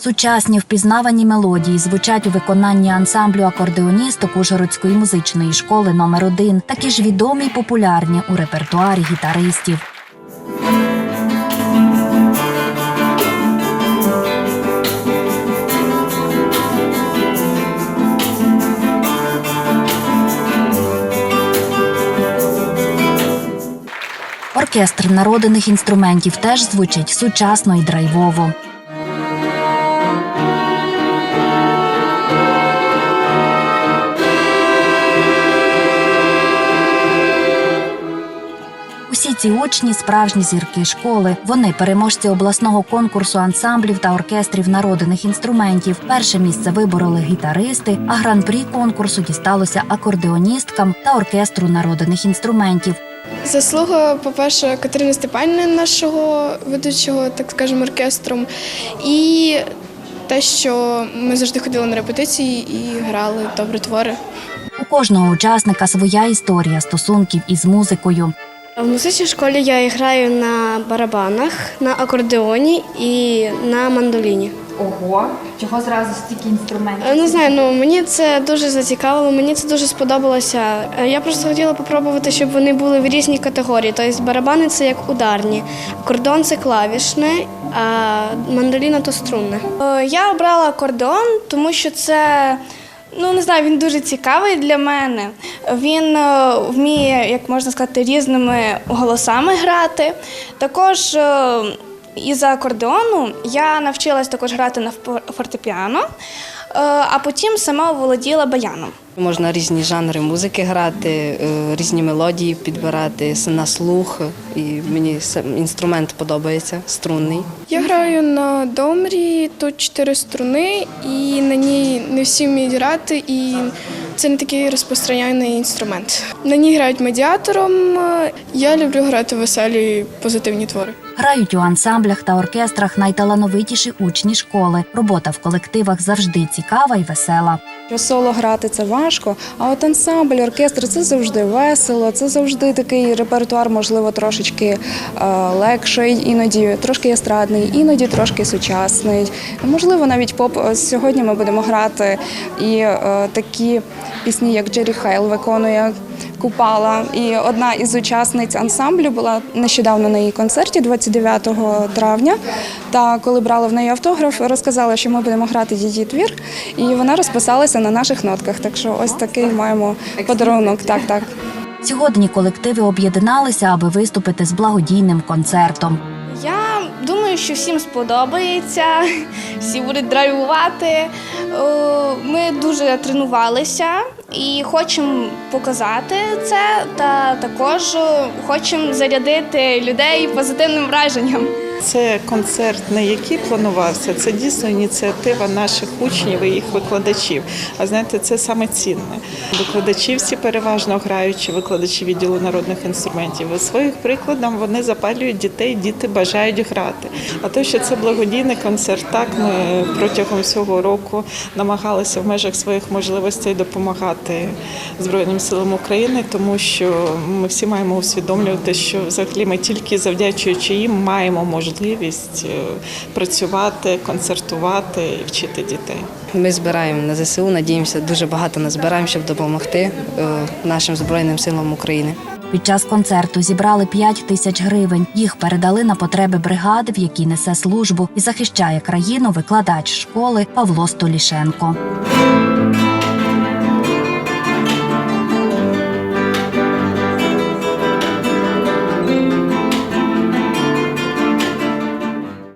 Сучасні впізнавані мелодії звучать у виконанні ансамблю акордеоністок Ужгородської музичної школи номер 1 такі ж відомі й популярні у репертуарі гітаристів. Оркестр народних інструментів теж звучить сучасно і драйвово. Ці учні справжні зірки школи. Вони переможці обласного конкурсу ансамблів та оркестрів народних інструментів. Перше місце вибороли гітаристи, а гран-прі конкурсу дісталося акордеоністкам та оркестру народних інструментів. Заслуга, по-перше, Катерини Степанівни, нашого ведучого, так скажемо, оркестром, і те, що ми завжди ходили на репетиції і грали добрі твори. У кожного учасника своя історія стосунків із музикою. В музичній школі я граю на барабанах, на акордеоні і на мандоліні. Ого, чого зразу стільки інструментів? Е, Не знаю, ну мені це дуже зацікавило, мені це дуже сподобалося. Е, Я просто хотіла попробувати, щоб вони були в різній категорії. Тобто барабани це як ударні, акордеон це клавішне, а мандоліна то струнне. Е, Я обрала акордеон, тому що це. Ну, не знаю, він дуже цікавий для мене. Він е, вміє, як можна сказати, різними голосами грати. Також е, із-за акордеону я навчилась також грати на фор- фортепіано, а потім сама володіла баяном. Можна різні жанри музики грати, е, різні мелодії підбирати на слух. І мені інструмент подобається, струнний. Я граю на домрі, тут чотири струни, і на ній не всі вміють грати, і це не такий розпространений інструмент. На ній грають медіатором. Я люблю грати веселі позитивні твори. Грають у ансамблях та оркестрах найталановитіші учні школи. Робота в колективах завжди цікава і весела. Соло грати це важко, а от ансамбль, оркестр це завжди весело, це завжди такий репертуар, можливо, трошечки е, легший, іноді трошки естрадний, іноді трошки сучасний. Можливо, навіть поп. Сьогодні ми будемо грати і е, такі пісні, як Джері Хейл виконує. Купала і одна із учасниць ансамблю була нещодавно на її концерті, 29 травня. Та коли брала в неї автограф, розказала, що ми будемо грати її твір, і вона розписалася на наших нотках. Так що ось такий маємо подарунок. Так, так. Сьогодні колективи об'єдналися, аби виступити з благодійним концертом. Я думаю, що всім сподобається, всі будуть драйвувати. Е, Ми дуже тренувалися і хочемо показати це, та також е, хочемо зарядити людей позитивним враженням. Це концерт, не який планувався, це дійсно ініціатива наших учнів і їх викладачів. А знаєте, це саме цінне. Викладачі всі переважно граючі, викладачі відділу народних інструментів. Своїх прикладом вони запалюють дітей, діти бажають грати. А те, що це благодійний концерт, так ми протягом всього року намагалися в межах своїх можливостей допомагати Збройним силам України, тому що ми всі маємо усвідомлювати, що взагалі ми тільки завдячуючи їм маємо можливість е, працювати, концертувати і вчити дітей. Ми збираємо на ЗСУ, надіємося, дуже багато назбираємо, щоб допомогти е, нашим Збройним силам України. Під час концерту зібрали 5 тисяч гривень. Їх передали на потреби бригади, в якій несе службу і захищає країну викладач школи Павло Столішенко.